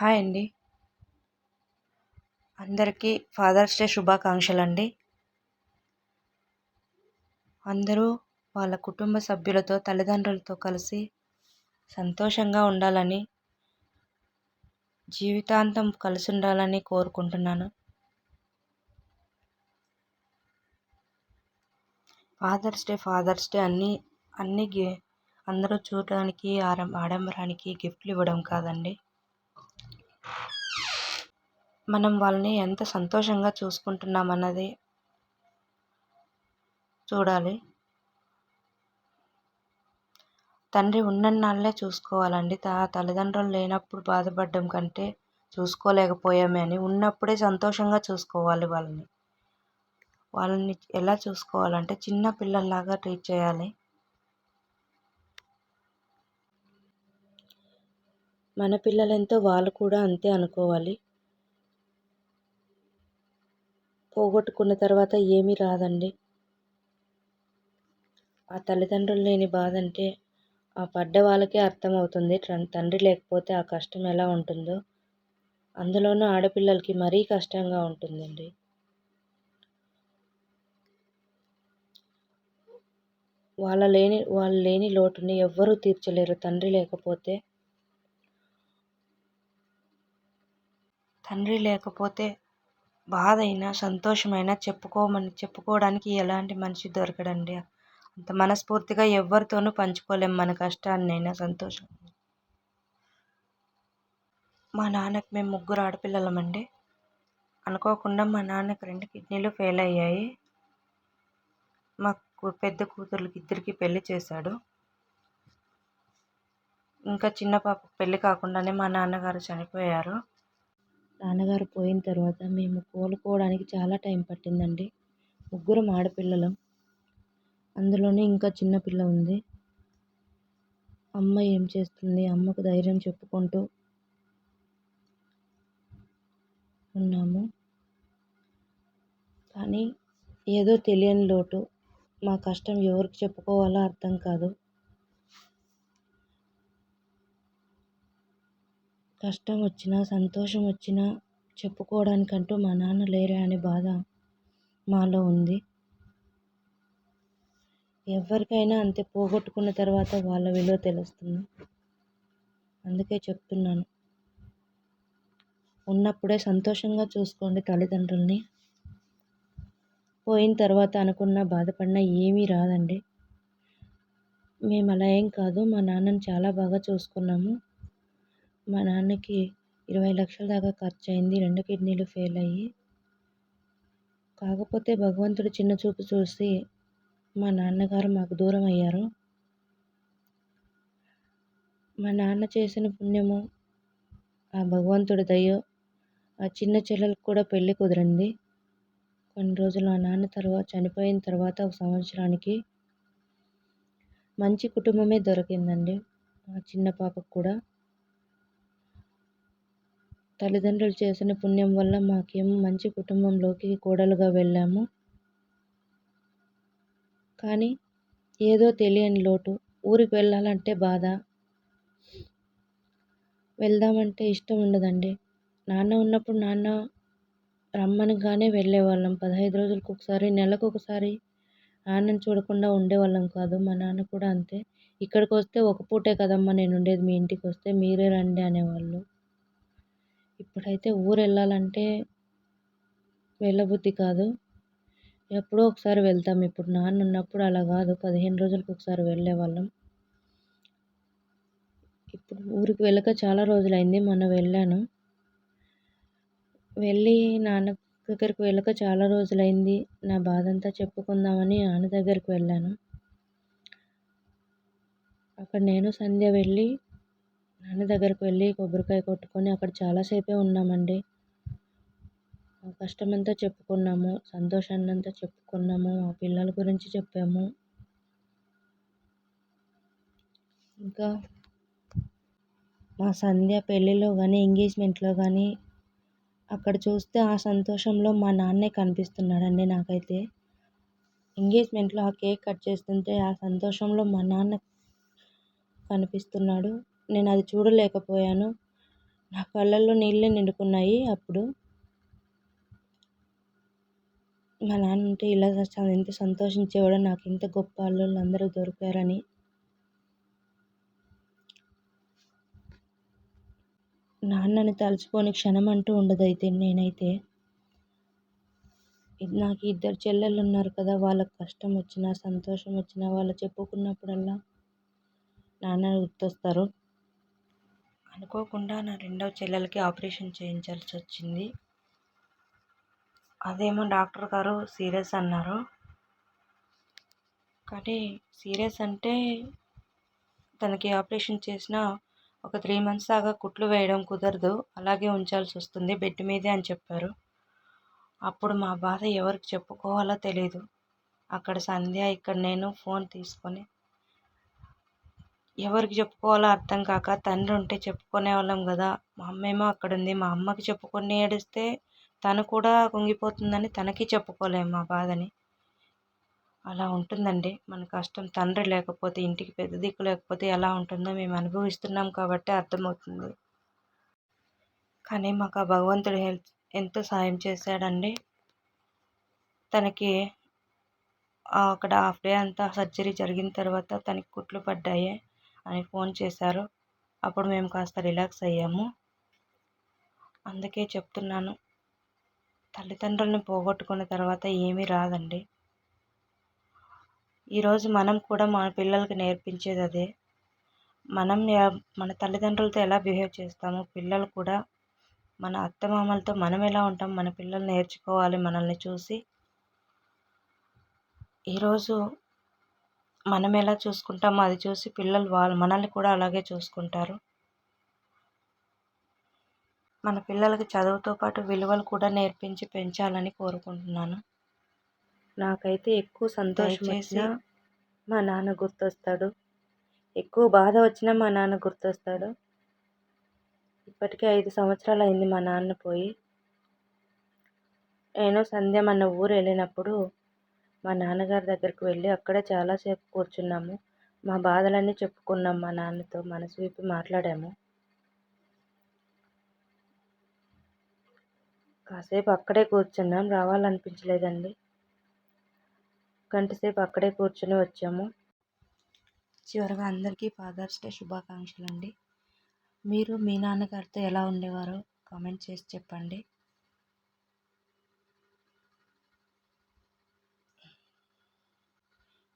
Hi అండి. అందరికీ fathers day శుభాకాంక్షలు అండి అందరూ వాళ్ళ కుటుంబ సభ్యులతో తల్లిదండ్రులతో కలిసి సంతోషంగా ఉండాలని జీవితాంతం కలిసి ఉండాలని కోరుకుంటున్నాను. ఫాదర్స్ డే ఫాదర్స్ డే అన్నీ అన్ని అందరూ చూడడానికి ఆరం ఆడంబరానికి గిఫ్ట్లు ఇవ్వడం కాదండి. మనం వాళ్ళని ఎంత సంతోషంగా చూసుకుంటున్నాం అన్నది చూడాలి. తండ్రి ఉన్నన్నాళ్ళే చూసుకోవాలండి. తా తల్లిదండ్రులు లేనప్పుడు బాధపడడం కంటే చూసుకోలేకపోయామే అని ఉన్నప్పుడే సంతోషంగా చూసుకోవాలి వాళ్ళని. వాళ్ళని ఎలా చూసుకోవాలంటే చిన్న పిల్లల్లాగా ట్రీట్ చేయాలి. మన పిల్లలెంతో వాళ్ళు కూడా అంతే అనుకోవాలి. పోగొట్టుకున్న తర్వాత ఏమీ రాదండి. ఆ తల్లిదండ్రులు లేని బాధ అంటే ఆ పడ్డ వాళ్ళకే అర్థమవుతుంది. తండ్రి లేకపోతే ఆ కష్టం ఎలా ఉంటుందో. అందులోనూ ఆడపిల్లలకి మరీ కష్టంగా ఉంటుందండి. వాళ్ళ లేని వాళ్ళు లేని లోటుని ఎవ్వరూ తీర్చలేరు. తండ్రి లేకపోతే తండ్రి లేకపోతే బాధైనా సంతోషమైనా చెప్పుకోమని చెప్పుకోవడానికి ఎలాంటి మనిషి దొరకడండి? అంత మనస్ఫూర్తిగా ఎవరితోనూ పంచుకోలేం మన కష్టాన్నైనా సంతోషం. మా నాన్నకి మేము ముగ్గురు ఆడపిల్లలమండి. అనుకోకుండా మా నాన్నకి రెండు కిడ్నీలు ఫెయిల్ అయ్యాయి మాకు పెద్ద కూతుర్లకి ఇద్దరికి పెళ్ళి చేశాడు. ఇంకా చిన్న పాప పెళ్ళి కాకుండానే మా నాన్నగారు చనిపోయారు. నాన్నగారు పోయిన తర్వాత మేము కోలుకోవడానికి చాలా టైం పట్టిందండి. ముగ్గురం ఆడపిల్లలం. అందులోనే ఇంకా చిన్నపిల్ల ఉంది. అమ్మ ఏం చేస్తుంది? అమ్మకు ధైర్యం చెప్పుకుంటూ ఉన్నాము. కానీ ఏదో తెలియని లోటు. మా కష్టం ఎవరికి చెప్పుకోవాలో అర్థం కాదు. కష్టం వచ్చినా సంతోషం వచ్చినా చెప్పుకోవడానికంటూ మా నాన్న లేరే అనే బాధ మాలో ఉంది. ఎవరికైనా అంతే పోగొట్టుకున్న తర్వాత వాళ్ళ విలువ తెలుస్తుంది. అందుకే చెప్తున్నాను. ఉన్నప్పుడే సంతోషంగా చూసుకోండి తల్లిదండ్రుల్ని. పోయిన తర్వాత అనుకున్న బాధపడినా ఏమీ రాదండి. మేము అలా ఏం కాదు మా నాన్నని చాలా బాగా చూసుకున్నాము. మా నాన్నకి ఇరవై లక్షల దాకా ఖర్చు అయింది రెండు కిడ్నీలు ఫెయిల్ అయ్యి. కాకపోతే భగవంతుడు చిన్న చూపు చూసి మా నాన్నగారు మాకు దూరం అయ్యారు. మా నాన్న చేసిన పుణ్యము ఆ భగవంతుడి దయ ఆ చిన్న చెల్లెలకు కూడా పెళ్ళి కుదిరింది. కొన్ని రోజులు ఆ నాన్న తర్వాత చనిపోయిన తర్వాత ఒక సంవత్సరానికి మంచి కుటుంబమే దొరికిందండి ఆ చిన్న పాపకు కూడా. తల్లిదండ్రులు చేసిన పుణ్యం వల్ల మాకేమో మంచి కుటుంబంలోకి కోడలుగా వెళ్ళాము. కానీ ఏదో తెలియని లోటు. ఊరికి వెళ్ళాలంటే బాధ. వెళ్దామంటే ఇష్టం ఉండదండి. నాన్న ఉన్నప్పుడు నాన్న రమ్మనగానే వెళ్ళేవాళ్ళం. పదహైదు రోజులకు ఒకసారి నెలకు ఒకసారి నాన్నని చూడకుండా ఉండేవాళ్ళం కాదు. మా నాన్న కూడా అంతే. ఇక్కడికి వస్తే ఒక పూటే కదమ్మా నేను ఉండేది మీ ఇంటికి వస్తే మీరే రండి అనేవాళ్ళు. ఇప్పుడైతే ఊరు వెళ్ళాలంటే వెళ్ళబుద్ధి కాదు. ఎప్పుడో ఒకసారి వెళ్తాం. ఇప్పుడు నాన్న ఉన్నప్పుడు అలా కాదు. పదిహేను రోజులకు ఒకసారి వెళ్ళేవాళ్ళం ఇప్పుడు ఊరికి వెళ్ళక చాలా రోజులైంది. మొన్న వెళ్ళాను. వెళ్ళి నాన్న దగ్గరికి వెళ్ళక చాలా రోజులైంది. నా బాధ అంతా చెప్పుకుందామని నాన్న దగ్గరికి వెళ్ళాను. అక్కడ నేను సంధ్య వెళ్ళి నాన్న దగ్గరికి వెళ్ళి కొబ్బరికాయ కొట్టుకొని అక్కడ చాలాసేపే ఉన్నామండి. మా కష్టమంతా చెప్పుకున్నాము సంతోషాన్ని అంతా చెప్పుకున్నాము మా పిల్లల గురించి చెప్పాము. ఇంకా మా సంధ్య పెళ్ళిలో కానీ ఎంగేజ్మెంట్లో కానీ అక్కడ చూస్తే ఆ సంతోషంలో మా నాన్నే కనిపిస్తున్నాడండి నాకైతే. ఎంగేజ్మెంట్లో ఆ కేక్ కట్ చేస్తుంటే ఆ సంతోషంలో మా నాన్న కనిపిస్తున్నాడు. నేను అది చూడలేకపోయాను. నా కళ్ళల్లో నీళ్ళే నిండుకున్నాయి అప్పుడు. మా నాన్న ఉంటే ఇలా ఎంత సంతోషించేవాడో నాకు ఇంత గొప్ప అల్లుళ్ళు అందరూ దొరికారని. నాన్నని తలుచుకొని క్షణం అంటూ ఉండదు అయితే నేనైతే. నాకు ఇద్దరు చెల్లెళ్ళు ఉన్నారు కదా వాళ్ళకి కష్టం వచ్చినా సంతోషం వచ్చినా వాళ్ళు చెప్పుకున్నప్పుడల్లా నాన్న గుర్తొస్తారు. అనుకోకుండా నా రెండవ చెల్లెలకి ఆపరేషన్ చేయించాల్సి వచ్చింది. అదేమో డాక్టర్ గారు సీరియస్ అన్నారు. కానీ సీరియస్ అంటే తనకి ఆపరేషన్ చేసిన ఒక త్రీ మంత్స్ దాకా కుట్లు వేయడం కుదరదు. అలాగే ఉంచాల్సి వస్తుంది బెడ్ మీదే అని చెప్పారు. అప్పుడు మా బాధ ఎవరికి చెప్పుకోవాలో తెలియదు అక్కడ సంధ్య ఇక్కడ నేను ఫోన్ తీసుకొని ఎవరికి చెప్పుకోవాలో అర్థం కాక తండ్రి ఉంటే చెప్పుకునే వాళ్ళం కదా. మా అమ్మేమో అక్కడ ఉంది మా అమ్మకి చెప్పుకొని ఏడిస్తే తను కూడా కుంగిపోతుందని తనకి చెప్పుకోలేము మా బాధని. అలా ఉంటుందండి. మన కష్టం తండ్రి లేకపోతే ఇంటికి పెద్ద దిక్కు లేకపోతే ఎలా ఉంటుందో మేము అనుభవిస్తున్నాం కాబట్టి అర్థమవుతుంది. కానీ మాకు ఆ భగవంతుడు హెల్ప్ ఎంతో సాయం చేశాడండి. తనకి అక్కడ హాఫ్ డే అంతా సర్జరీ జరిగిన తర్వాత తనకి కుట్లు పడ్డాయి. అని ఫోన్ చేశారు. అప్పుడు మేము కాస్త రిలాక్స్ అయ్యాము. అందుకే చెప్తున్నాను. తల్లిదండ్రులను పోగొట్టుకున్న తర్వాత ఏమీ రాదండి. ఈరోజు మనం కూడా మన పిల్లలకి నేర్పించేది అదే. మనం మన తల్లిదండ్రులతో ఎలా బిహేవ్ చేస్తామో పిల్లలు కూడా మన అత్తమామలతో మనం ఎలా ఉంటాం మన పిల్లలు నేర్చుకోవాలి మనల్ని చూసి. ఈరోజు మనం ఎలా చూసుకుంటామో అది చూసి పిల్లలు వాళ్ళు మనల్ని కూడా అలాగే చూసుకుంటారు. మన పిల్లలకి చదువుతో పాటు విలువలు కూడా నేర్పించి పెంచాలని కోరుకుంటున్నాను. నాకైతే ఎక్కువ సంతోషం వచ్చినా మా నాన్న గుర్తొస్తాడు. ఎక్కువ బాధ వచ్చినా మా నాన్న గుర్తొస్తాడు. ఇప్పటికే ఐదు సంవత్సరాలు అయింది మా నాన్న పోయి. నేను సంధ్య మన ఊరు వెళ్ళినప్పుడు మా నాన్నగారి దగ్గరికి వెళ్ళి అక్కడే చాలాసేపు కూర్చున్నాము. మా బాధలన్నీ చెప్పుకున్నాం మా నాన్నతో. మనసు విప్పి మాట్లాడాము. కాసేపు అక్కడే కూర్చున్నాం. రావాలనిపించలేదండి. గంటసేపు అక్కడే కూర్చుని వచ్చాము. చివరిగా అందరికీ ఫాదర్స్ డే శుభాకాంక్షలు అండి మీరు మీ నాన్నగారితో ఎలా ఉండేవారో కామెంట్ చేసి చెప్పండి.